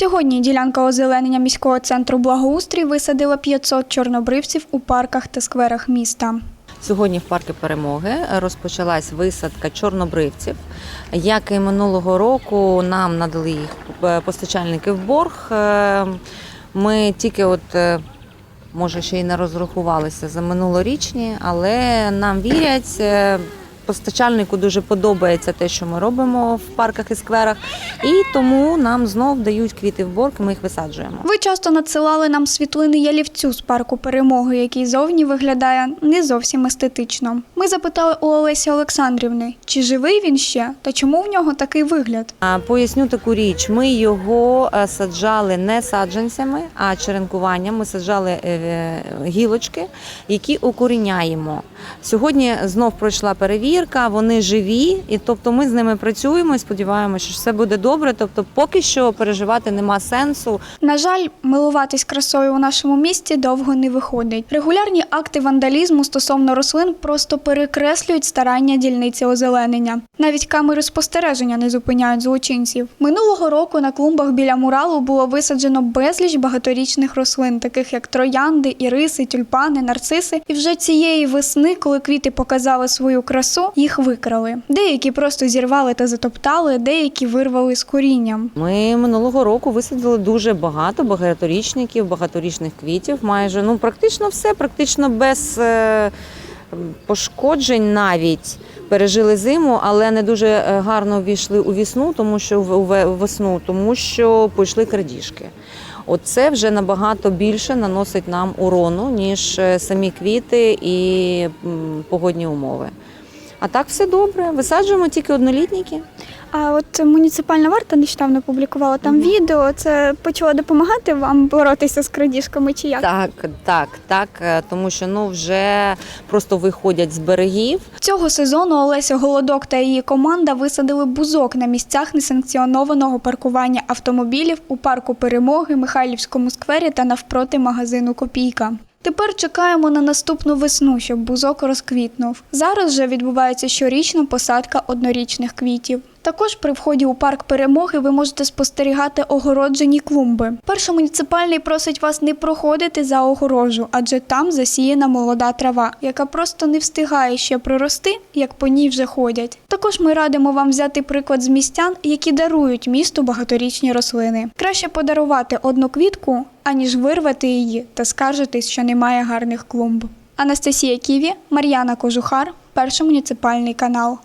Сьогодні ділянка озеленення міського центру благоустрій висадила 500 чорнобривців у парках та скверах міста. Сьогодні в парку перемоги розпочалась висадка чорнобривців. Як і минулого року, нам надали їх е, постачальники в борг. Е, Ми тільки от. е, Може, ще й не розрахувалися за минулорічні, але нам вірять. Е, Постачальнику дуже подобається те, що ми робимо в парках і скверах, і тому нам знов дають квіти в борг, ми їх висаджуємо. Ви часто надсилали нам світлини ялівцю з парку перемоги, який зовні виглядає не зовсім естетично. Ми запитали у Олесі Олександрівни, чи живий він ще та чому в нього такий вигляд. А, Поясню таку річ. Ми його е, саджали не саджанцями, а черенкуванням. Ми саджали е, гілочки, які укоріняємо. Сьогодні знов пройшла перевірка. Вони живі, і тобто ми з ними працюємо і сподіваємося, що все буде добре. Тобто, поки що переживати нема сенсу. На жаль, милуватись красою у нашому місті довго не виходить. Регулярні акти вандалізму стосовно рослин просто перекреслюють старання дільниці озеленення. Навіть камери спостереження не зупиняють злочинців. Минулого року на клумбах біля муралу було висаджено безліч багаторічних рослин, таких як троянди, іриси, тюльпани, нарциси. І вже цієї весни, коли квіти показали свою красу, їх викрали. Деякі просто зірвали та затоптали, деякі вирвали з корінням. Ми минулого року висадили дуже багато багаторічників, багаторічних квітів. Майже ну практично все, практично без е, пошкоджень навіть. Пережили зиму, але не дуже е, гарно ввійшли у вісну, тому що в- весну, тому що пішли крадіжки. Оце вже набагато більше наносить нам урону, ніж е, самі квіти і погодні умови. А так все добре. Висаджуємо тільки однолітники. А от муніципальна варта нещодавно публікувала там відео. Це почало допомагати вам боротися з крадіжками чи як? Так, так, так, е, тому що ну вже просто виходять з берегів. Цього сезону Олеся Голодок та її команда висадили бузок на місцях несанкціонованого паркування автомобілів у парку Перемоги, Михайлівському сквері та навпроти магазину Копійка. Тепер чекаємо на наступну весну, щоб бузок розквітнув. Зараз же відбувається щорічна посадка однорічних квітів. Також при вході у парк перемоги ви можете спостерігати огороджені клумби. Перший муніципальний просить вас не проходити за огорожу, адже там засіяна молода трава, яка просто не встигає ще прорости, як по ній вже ходять. Також ми радимо вам взяти приклад з містян, які дарують місту багаторічні рослини. Краще подарувати одну квітку, аніж вирвати її та скаржитись, що немає гарних клумб. Анастасія Ківі, Мар'яна Кожухар, перший муніципальний канал.